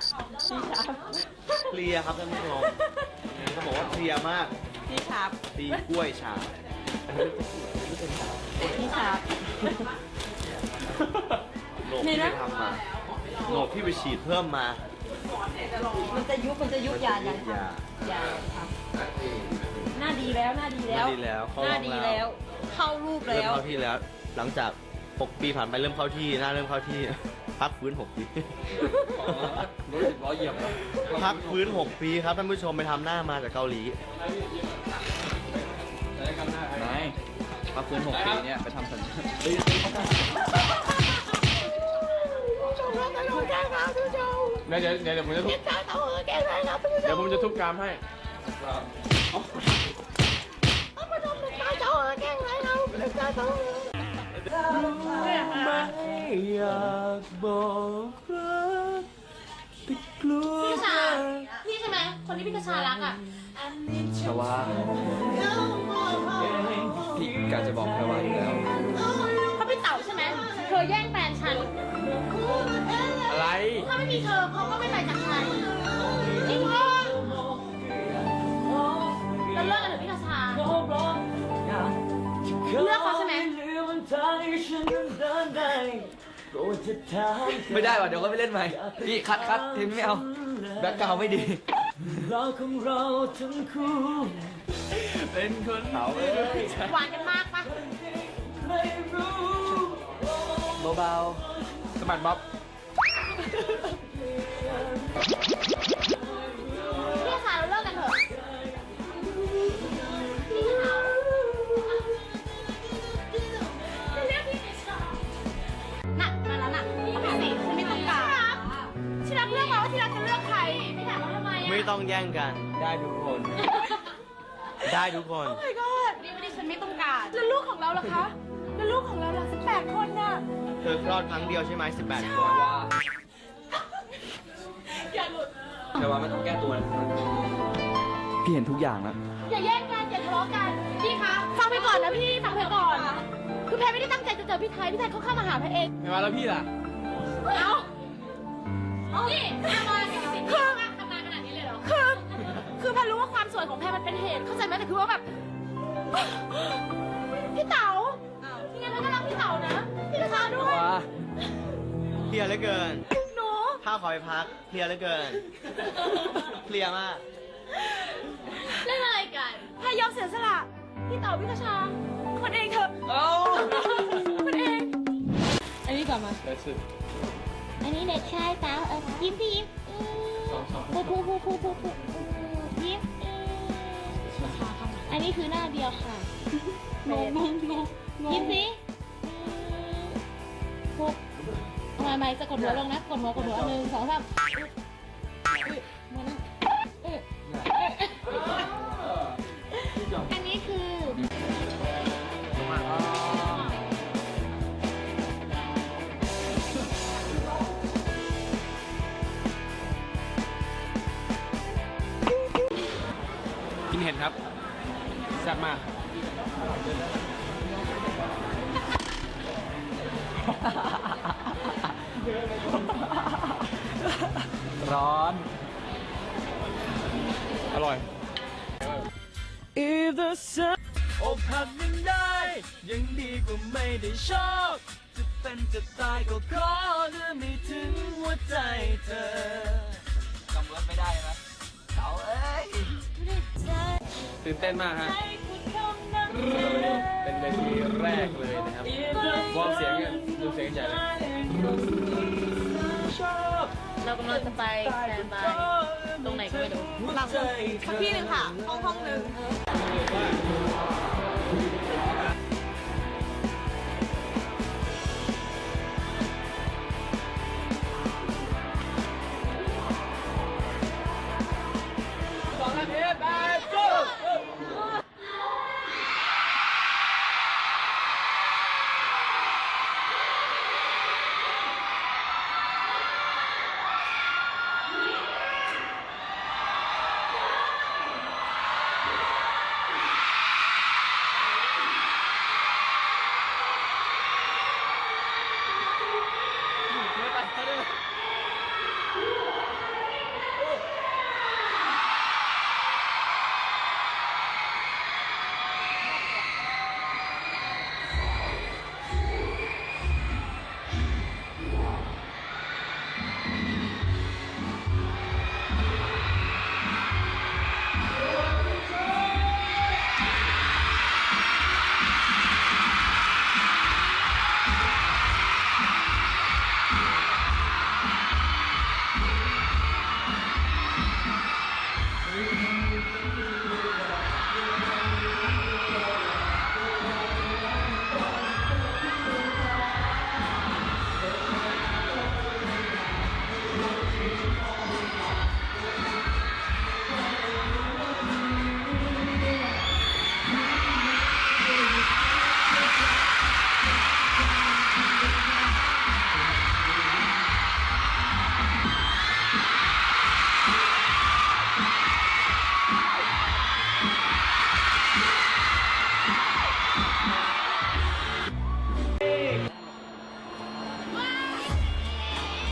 ร์ครับท่านผู้ชมเขาบอกว่าเพลียมากพี่ชาร์ปตีกล้วยฉาบพี่ชาร์ปโหนกที่ไปทำมาโหนกที่ไปฉีดเพิ่มมามันจะยุบมันจะยุบอย่าอย่าอย่าอย่าครับหน้าดีแล้วหน้าดีแล้วหน้าดีแล้วเข้าหน้าร่องดีแล้วแล้ว เข้ารูปเริ่มแล้วเข้าที่แล้ว หลังจาก6ปีผ่านไปเริ่มเข้าที่หน้าเริ่มเข้าที่ พักฟื้น 6 ปี รู้สึกล้อเหยียบพักฟื้น 6 ปีครับท่านผู้ชมไปทำหน้ามาจากเกาหลี นายพักฟื้นหกปีเนี่ยไปทำสัญญาเดี๋ยวเดี๋ยวเดี๋ยวผมจะทุบเดี๋ยวผมจะทุบกรามให้ ไม่อยากบอกรักแต่กลัวพี่ชาพี่ใช่ไหมคนที่พี่กระชารักอะชวาพี่กาจะบอกแค่ว่าอยู่แล้วเขาเป็นเต่าใช่ไหมเธอแย่ง ไม่ได้ว่ะเดี๋ยวก็ไปเล่นใหม่พี่คัดคัดทีมไม่เอาแบ็คกราวด์ไม่ดี เราของเราทั้งคู่เป็นคนเขาหวานกันมากปะไม่รู้เบาๆสมัดบ๊อบ ไมอะไม่ต้องแย่งกัน ได้ทุกคน ได้ทุกคน โอ้ my god นี่ไม่ได้ฉันไม่ต้องการแล้วลูกของเราล่ะคะ แล้วลูกของเราล่ะสิบแปดคนน่ะ เธอคลอดครั้งเดียวใช่ไหม18คนว่าอย่าหลุด แต่ว่าไม่ต้องแก้ตัวนะพี่เห็นทุกอย่างแล้ว อย่าแย่งกันอย่าทะเลาะกัน พี่คะ ฟังไปก่อนนะพี่ฟังไปก่อน คือแพรไม่ได้ตั้งใจจะเจอพี่ไทย พี่ไทยเขาเข้ามาหาแพรเอง ไม่ว่าแล้วพี่ล่ะ เอานี่แพรมาแกเป็นสิ่งที่ทำงานข คือแพรรู้ว่าความสวยของแพรมันเป็นเหตุเข้าใจไหมแต่คือว่าแบบ พี่เต๋าที่งั้นแพรก็รักพี่เต๋านะพี่กระชาด้วยว่าเพลียเหลือเกิน หนูข้าวขอไปพัก เพลียเหลือเกิน เพลียมาก เล่นอะไรกันพายอมเสียสละพี่เต๋าพี่กระชาคนเองเถอะเอ้าคนเอง อันนี้ก่อนมาแต่สุดอันนี้เด็กชายเต๋าเออยิ้มพี่ยิ้มอืมพูพูพูพูพูพู นนี้คือหน้าเดียวค่ะงงงงงยิ้มสิพูทำไมไม่จะกดหัวลงนะ กดหัวกดหัวหนึ่งสองสาม มาก ร้อน อร่อย If the sun อกหักยังได้ ยังดีกว่าไม่ได้ชอบจะเป็นจะตายก็ขอเลื่อไม่ถึงหัวใจเธอจำรถไม่ได้ไหมเขาเอ้ยตื่นเต้นมากฮะ เป็นเวทีแรกเลยนะครับวอร์มเสียงกันดูเสียงใหญ่เลยเรากำลังจะไปแซนบายตรงไหนก็ไม่รู้หลังสักที่หนึ่งค่ะ ห้องห้องหนึ่ง